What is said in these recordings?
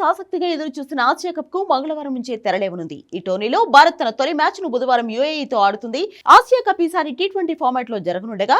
Fans ఆసక్తిగా ఎదురు చూస్తున్న ఆసియా కప్కు మంగళవారం నుంచే తెరలేవనుంది. ఈ టోర్నీలో భారత్ తన తొలి మ్యాచ్ను బుధవారం యుఏఈతో ఆడుతుంది. ఆసియా కప్ ఈసారి టీ ట్వంటీ ఫార్మాట్లో జరగనుండగా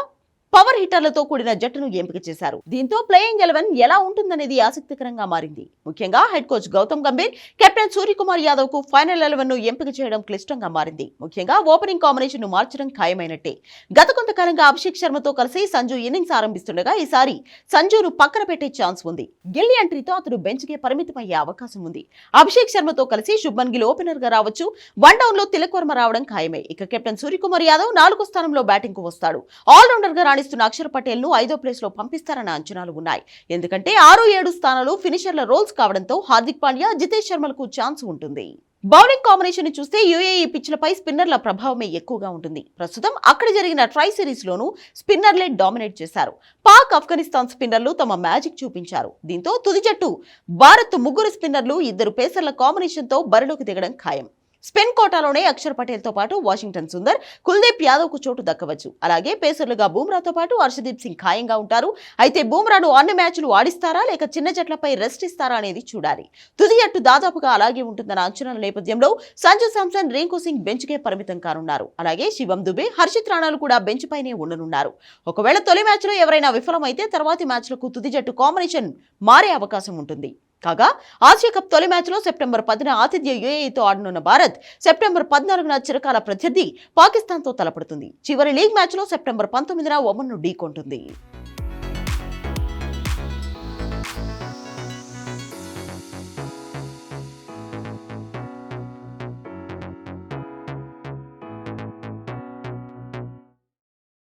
పవర్ హిట్టర్లతో కూడిన జట్టును ఎంపిక చేశారు. దీంతో ప్లేయింగ్ ఎలెవెన్ ఎలా ఉంటుందనేది ఆసక్తికరంగా మారింది. ముఖ్యంగా head coach Gautam Gambhir captain Suryakumar యాదవ్కు final ఎలెవెన్ను ఎంపిక చేయడం క్లిష్టంగా మారింది. ముఖ్యంగా ఓపెనింగ్ కాంబినేషన్ను మార్చడం ఖాయమైనట్టే. గత కొంతకాలంగా అభిషేక్ శర్మతో కలిసి సంజు ఇన్నింగ్స్ ఆరంభిస్తుండగా ఈసారి సంజును పక్కన పెట్టే ఛాన్స్ ఉంది. గిల్లీ ఎంట్రీతో అతడు బెంచ్ కే పరిమితమయ్యే అవకాశం ఉంది. అభిషేక్ శర్మతో కలిసి శుభ్మన్ గిల్ ఓపెనర్గా రావచ్చు. వన్ డౌన్లో తిలక్ వర్మ రావడం ఖాయమే. ఇక కెప్టెన్ సూర్యకుమార్ యాదవ్ నాలుగో స్థానంలో బ్యాటింగ్కు వస్తాడు. ఆల్రౌండర్గా రాణిస్తున్న అక్షర్ పటేల్ను ఐదో ప్లేస్లో పంపిస్తారన్న అంచనాలు ఉన్నాయి. ఎందుకంటే ఆరు ఏడు స్థానాలు ఫినిషర్ల రోల్స్ కావడంతో హార్దిక్ పాండ్యా జితేష్ శర్మలకు ఛాన్స్ ఉంటుంది. బౌలింగ్ కాంబినేషన్ని చూస్తే యూఏఈ పిచ్లపై స్పిన్నర్ల ప్రభావమే ఎక్కువగా ఉంటుంది. ప్రస్తుతం అక్కడ జరిగిన ట్రై సిరీస్ లోనూ స్పిన్నర్లే డామినేట్ చేశారు. పాక్ ఆఫ్ఘనిస్తాన్ స్పిన్నర్లు తమ మ్యాజిక్ చూపించారు. దీంతో తుది జట్టు భారత్ ముగ్గురు స్పిన్నర్లు ఇద్దరు పేసర్ల కాంబినేషన్తో బరిలోకి దిగడం ఖాయం. స్పిన్ కోటాలోనే అక్షర్ పటేల్తో పాటు వాషింగ్టన్ సుందర్ కుల్దీప్ యాదవ్కు చోటు దక్కవచ్చు. అలాగే పేసర్లుగా బూమ్రాతో పాటు హర్షదీప్ సింగ్ ఖాయంగా ఉంటారు. అయితే బూమ్రాను అన్ని మ్యాచ్లు ఆడిస్తారా లేక చిన్న జట్లపై రెస్ట్ ఇస్తారా అనేది చూడాలి. తుది జట్టు దాదాపుగా అలాగే ఉంటుందన్న అంచనాల నేపథ్యంలో సంజు సామ్సన్ రింకు సింగ్ బెంచ్కే పరిమితం కానున్నారు. అలాగే శివం దుబే హర్షిత్ రాణాలు కూడా బెంచ్ పైనే ఉండనున్నారు. ఒకవేళ తొలి మ్యాచ్లో ఎవరైనా విఫలమైతే తర్వాతి మ్యాచ్లకు తుది జట్టు కాంబినేషన్ మారే అవకాశం ఉంటుంది. కాగా ఆసియా కప్ తొలి మ్యాచ్లో సెప్టెంబర్ పదిన ఆతిథ్య యుఏఈతో ఆడనున్న భారత్ సెప్టెంబర్ పద్నాలుగున చిరకాల ప్రత్యర్థి పాకిస్తాన్తో తలపడుతుంది. చివరి లీగ్ మ్యాచ్లో సెప్టెంబర్ పంతొమ్మిదిన ఒమన్ను ఢీకొంటుంది.